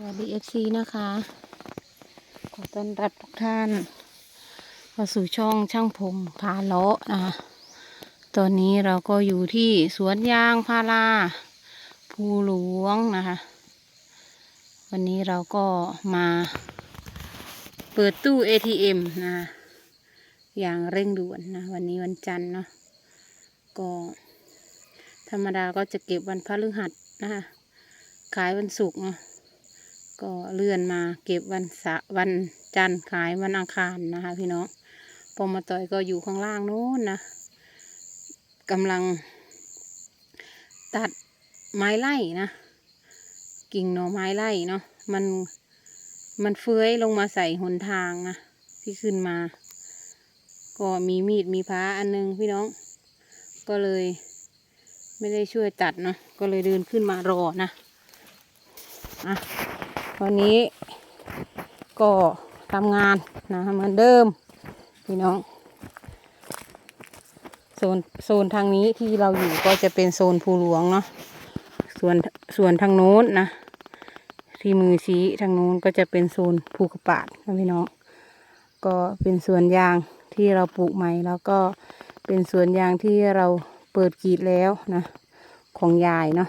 สวัสดีเอฟซีนะคะ ขอต้อนรับทุกท่านเข้าสู่ช่องช่างผมพาเลาะนะคะตอนนี้เราก็อยู่ที่สวนยางพาราภูหลวงนะคะ วันนี้เราก็มาเปิดตู้ ATM นะอย่างเร่งด่วนนะ วันนี้วันจันทร์เนาะก็ธรรมดาก็จะเก็บวันพฤหัสนะคะขายวันศุกร์เนาะ ก็เลื่อนมาเก็บวันสาร์วันจันทร์ขายวันอังคารนะคะ พี่น้องปอมาต่อยก็อยู่ข้างล่างโน้นนะกำลัง ตัดไม้ไล่นะ กิ่งหน่อไม้ไล่เนาะมันมันเฟื้อยลงมาใส่หนทางนะที่ขึ้นมา ก็มีมีดมีพ้าอันนึงพี่น้อง ก็เลย ไม่ได้ช่วยตัดเนาะก็เลยเดินขึ้นมารอนะอะ วันนี้ก็ทำงานนะเหมือนเดิมพี่น้องโซนโซนทางนี้ที่เราอยู่ก็จะเป็นโซนภูหลวงเนาะส่วนส่วนทางโน้นนะ ที่มือชี้ทางโน้นก็จะเป็นโซนภูกระปาดนะพี่น้องก็เป็นสวนยางที่เราปลูกใหม่แล้วก็เป็นสวนยางที่เราเปิดกรีดแล้วนะของยายเนาะ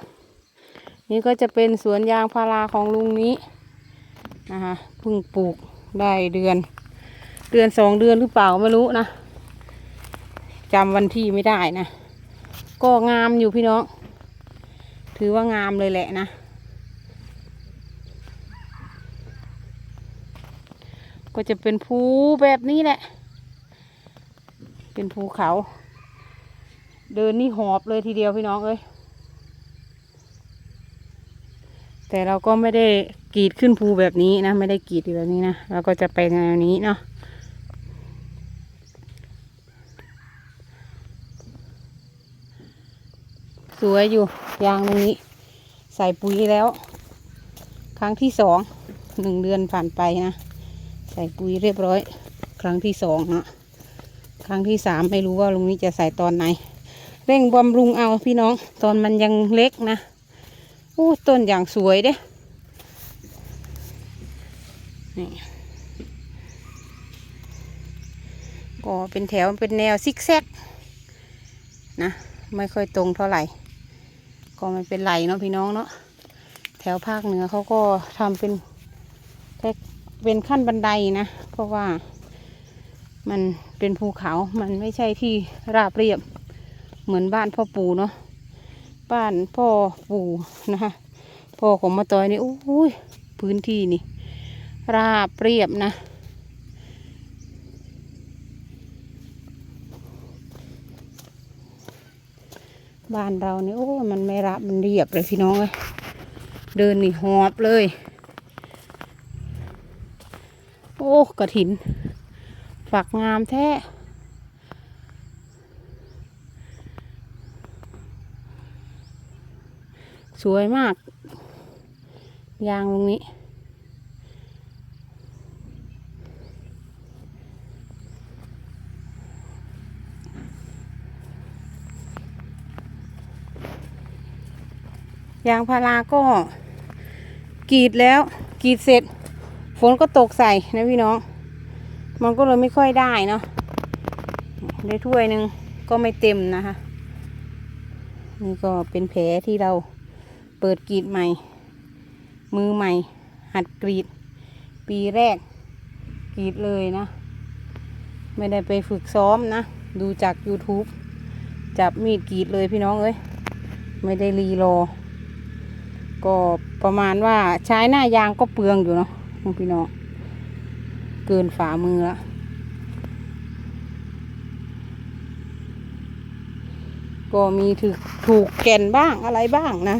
นี่ก็จะเป็นสวนยางพาราของลุงนี้ นะคะเพิ่งปลูกได้เดือน เดือนสองเดือนหรือเปล่าไม่รู้นะจำวันที่ไม่ได้นะ ก็งามอยู่พี่น้องถือว่างามเลยแหละนะ ก็จะเป็นภูแบบนี้แหละ เป็นภูเขา เดินนี่หอบเลยทีเดียวพี่น้องเอ้ยแต่เราก็ไม่ได้ กรีดขึ้นภูแบบนี้นะ ไม่ได้กรีดแบบนี้นะเราก็จะไปแนวนี้เนาะสวยอยู่ยางตรงนี้ ใส่ปุ๋ยแล้ว ครั้งที่สองหนึ่งเดือนผ่านไปนะใส่ปุ๋ยเรียบร้อย ครั้งที่สองเนาะครั้งที่สามไม่รู้ว่าลุงนี้จะใส่ตอนไหน เร่งบำรุงเอาพี่น้อง ตอนมันยังเล็กนะโอ้ต้นอย่างสวยเด้ นี่ก็เป็นแถวเป็นแนวซิกแซกนะไม่ค่อยตรงเท่าไหร่ ก็ไม่เป็นไรเนาะพี่น้องเนาะแถวภาคเหนือเขาก็ทำเป็นแค่เป็นขั้นบันไดนะ เพราะว่ามันเป็นภูเขา มันไม่ใช่ที่ราบเรียบ เหมือนบ้านพ่อปู่เนาะ บ้านพ่อปู่นะคะ พ่อของมาตอยนี่โอ้ยพื้นที่นี่ ราบเรียบนะ บ้านเรานี่โอ้ มันไม่ราบมันเรียบเลยพี่น้องเลยเดินนี่หอบเลย โอ้กระถิน ฝักงามแท้สวยมาก ยางตรงนี้ ยางพาราก็กรีดแล้วกรีดเสร็จ ฝนก็ตกใส่นะพี่น้อง มันก็เลยไม่ค่อยได้เนาะได้ถ้วยหนึ่งก็ไม่เต็มนะคะ นี่ก็เป็นแผลที่เราเปิดกรีดใหม่ มือใหม่ หัดกรีด ปีแรกกรีดเลยนะ ไม่ได้ไปฝึกซ้อมนะ ดูจาก YouTube จับมีดกรีดเลยพี่น้องเอ้ย ไม่ได้รีรอ ก็ประมาณว่าใช้หน้ายางก็เปลืองอยู่เนาะพี่น้องเกินฝ่ามือละก็มีถูกถูกแก่นบ้างอะไรบ้างนะ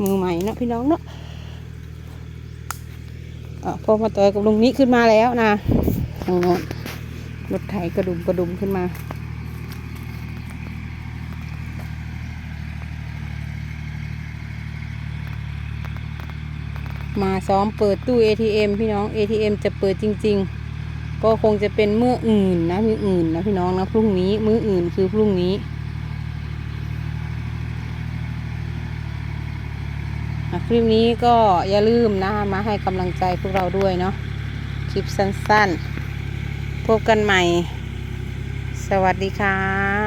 มือใหม่เนาะพี่น้องเนาะพอมาต่อยกับลุงนี้ขึ้นมาแล้วนะทางโน้นรถไถกระดุมกระดุมขึ้นมา มาซ้อมเปิดตู้ ATM พี่น้อง ATM จะเปิดจริง ๆ ก็คงจะเป็นเมื่ออื่นนะมืออื่นนะพี่น้องนะพรุ่งนี้มื้ออื่นคือพรุ่งนี้คลิปนี้ก็อย่าลืมนะมาให้กำลังใจพวกเราด้วยเนาะคลิปสั้นๆ พบกันใหม่ สวัสดีค่ะ